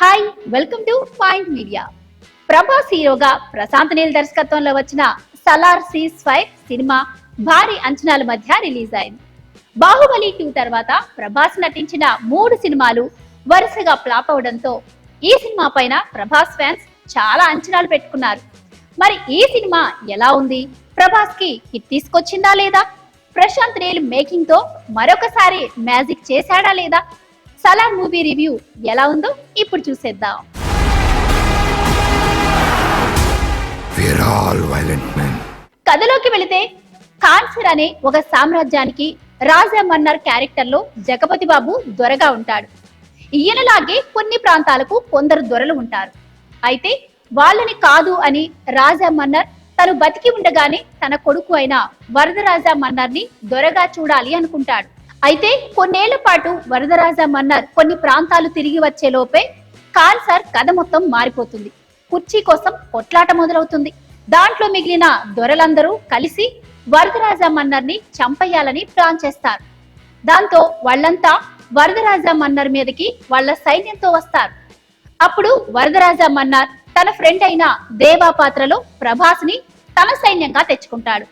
Hi welcome to point media. Prabhas హీరోగా ప్రశాంత్ నీల్ దర్శకత్వంలో వచ్చిన సలార్ సీస్ ఫైవ్ సినిమా భారీ అంచనాల మధ్య రిలీజ్ అయింది. బాహుబలి టూ తర్వాత ప్రభాస్ నటించిన మూడు సినిమాలు వరుసగా ఫ్లాప్ అవడంతో ఈ సినిమా పైన ప్రభాస్ ఫ్యాన్స్ చాలా అంచనాలు పెట్టుకున్నారు. మరి ఈ సినిమా ఎలా ఉంది? ప్రభాస్కి హిట్ తీసుకొచ్చిందా లేదా? ప్రశాంత్ నీల్ మేకింగ్తో మరొకసారి మ్యాజిక్ చేశాడా లేదా? సలార్ మూవీ రివ్యూ ఎలా ఉందో ఇప్పుడు చూసేద్దాం. కథలోకి వెళితే కాన్సర్ అనే ఒక సామ్రాజ్యానికి రాజా మన్నర్ క్యారెక్టర్లో జగపతి బాబు దొరగా ఉంటాడు. ఈయనలాగే కొన్ని ప్రాంతాలకు కొందరు దొరలు ఉంటారు. అయితే వాళ్ళని కాదు అని రాజా మన్నర్ తను బతికి ఉండగానే తన కొడుకు అయిన వరదరాజా మన్నర్ని దొరగా చూడాలి అనుకుంటాడు. అయితే కొన్నేళ్ళ పాటు వరదరాజా మన్నర్ కొన్ని ప్రాంతాలు తిరిగి వచ్చే లోపే కాన్సర్ కథ మొత్తం మారిపోతుంది. కుర్చీ కోసం కొట్లాట మొదలవుతుంది. దాంట్లో మిగిలిన దొరలందరూ కలిసి వరదరాజా మన్నర్ని చంపేయాలని ప్లాన్ చేస్తారు. దాంతో వాళ్ళంతా వరదరాజా మన్నర్ మీదకి వాళ్ళ సైన్యంతో వస్తారు. అప్పుడు వరదరాజా మన్నార్ తన ఫ్రెండ్ అయిన దేవా పాత్రలో ప్రభాస్ని తన సైన్యంగా తెచ్చుకుంటాడు.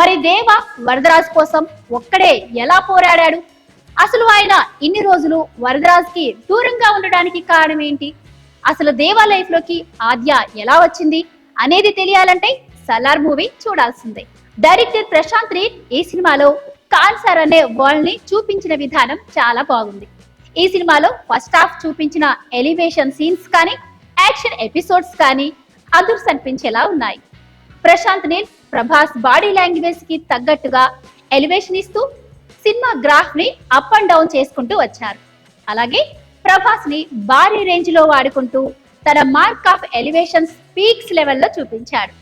మరి దేవ వరదరాజు కోసం ఒక్కడే ఎలా పోరాడాడు? అసలు ఆయన ఇన్ని రోజులు వరదరాజుకి దూరంగా ఉండడానికి కారణం ఏంటి? అసలు దేవా లైఫ్లోకి ఆద్య ఎలా వచ్చింది? అనేది తెలియాలంటే సలార్ మూవీ చూడాల్సిందే. డైరెక్టర్ ప్రశాంత్ రీడ్ ఈ సినిమాలో కాన్సర్ అనే వరల్డ్ని చూపించిన విధానం చాలా బాగుంది. ఈ సినిమాలో ఫస్ట్ హాఫ్ చూపించిన ఎలివేషన్ సీన్స్ కానీ యాక్షన్ ఎపిసోడ్స్ కానీ అదుర్స్ అనిపించేలా ఉన్నాయి. ప్రశాంత్ నీల్ ప్రభాస్ బాడీ లాంగ్వేజ్కి తగ్గట్టుగా ఎలివేషన్ ఇస్తూ సినిమా గ్రాఫ్ని అప్ అండ్ డౌన్ చేసుకుంటూ వచ్చారు. అలాగే ప్రభాస్ని భారీ రేంజ్లో వాడుకుంటూ తన మార్క్ ఆఫ్ ఎలివేషన్ పీక్స్ లెవెల్లో చూపించాడు.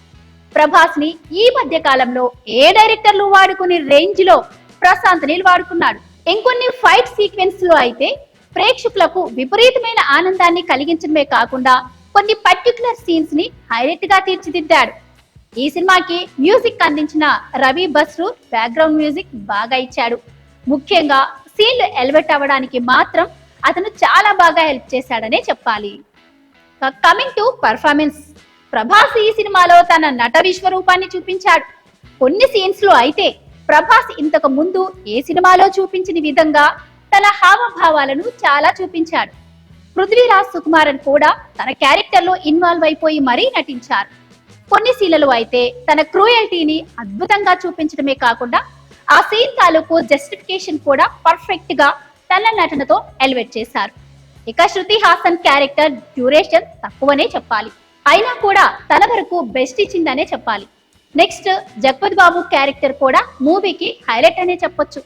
ప్రభాస్ని ఈ మధ్య కాలంలో ఏ డైరెక్టర్లు వాడుకునే రేంజ్లో ప్రశాంత్ నీల్ వాడుకున్నాడు. ఇంకొన్ని ఫైట్ సీక్వెన్స్లో అయితే ప్రేక్షకులకు విపరీతమైన ఆనందాన్ని కలిగించడమే కాకుండా కొన్ని పర్టికులర్ సీన్స్ని హైలైట్గా తీర్చిదిద్దాడు. ఈ సినిమాకి మ్యూజిక్ అందించిన రవి బస్రు బ్యాక్గ్రౌండ్ మ్యూజిక్ బాగా ఇచ్చాడు. ముఖ్యంగా సీన్లు ఎలివేట్ అవ్వడానికి మాత్రం అతను చాలా బాగా హెల్ప్ చేశాడనే చెప్పాలి. Coming to performance. ప్రభాస్ ఈ సినిమాలో తన నట విశ్వరూపాన్ని చూపించాడు. కొన్ని సీన్స్లో అయితే ప్రభాస్ ఇంతకు ముందు ఏ సినిమాలో చూపించిన విధంగా తన హావభావాలను చాలా చూపించాడు. పృథ్వీరాజ్ సుకుమారన్ కూడా తన క్యారెక్టర్లో ఇన్వాల్వ్ అయిపోయి మరీ నటించారు. కొన్ని సీలలు అయితే తన క్రూయల్టీని అద్భుతంగా చూపించడమే కాకుండా ఆ సీన్ తాలూకు జస్టిఫికేషన్ కూడా పర్ఫెక్ట్గా తన నటనతో ఎలివేట్ చేశారు. ఇక శృతి హాసన్ క్యారెక్టర్ డ్యూరేషన్ తక్కువనే చెప్పాలి. అయినా కూడా తన వరకు బెస్ట్ ఇచ్చిందనే చెప్పాలి. నెక్స్ట్ జగపతి బాబు క్యారెక్టర్ కూడా మూవీకి హైలైట్ అనే చెప్పొచ్చు.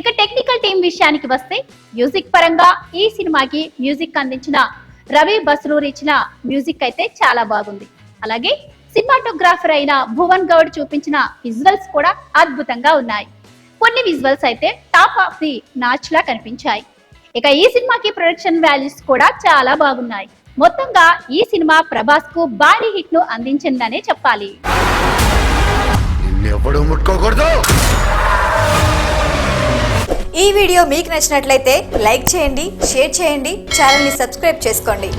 ఇక టెక్నికల్ టీం విషయానికి వస్తే మ్యూజిక్ పరంగా ఈ సినిమాకి మ్యూజిక్ అందించిన రవి బస్రూర్ ఇచ్చిన మ్యూజిక్ అయితే చాలా బాగుంది. అలాగే సినిమాటోగ్రాఫర్ అయిన భువన్ గౌడ్ చూపించిన విజువల్స్ కూడా అద్భుతంగా ఉన్నాయి. కొన్ని విజువల్స్ అయితే టాప్ ఆఫ్ ది నాచ్ లా కనిపించాయి. ఇక ఈ సినిమాకి ప్రొడక్షన్ వాల్యూస్ కూడా చాలా బాగున్నాయి. మొత్తంగా ఈ సినిమా ప్రభాస్కు భారీ హిట్ను అందించిందనే చెప్పాలి. ఈ వీడియో మీకు నచ్చినట్లయితే లైక్ చేయండి షేర్ చేయండి ఛానల్ని సబ్స్క్రైబ్ చేసుకోండి.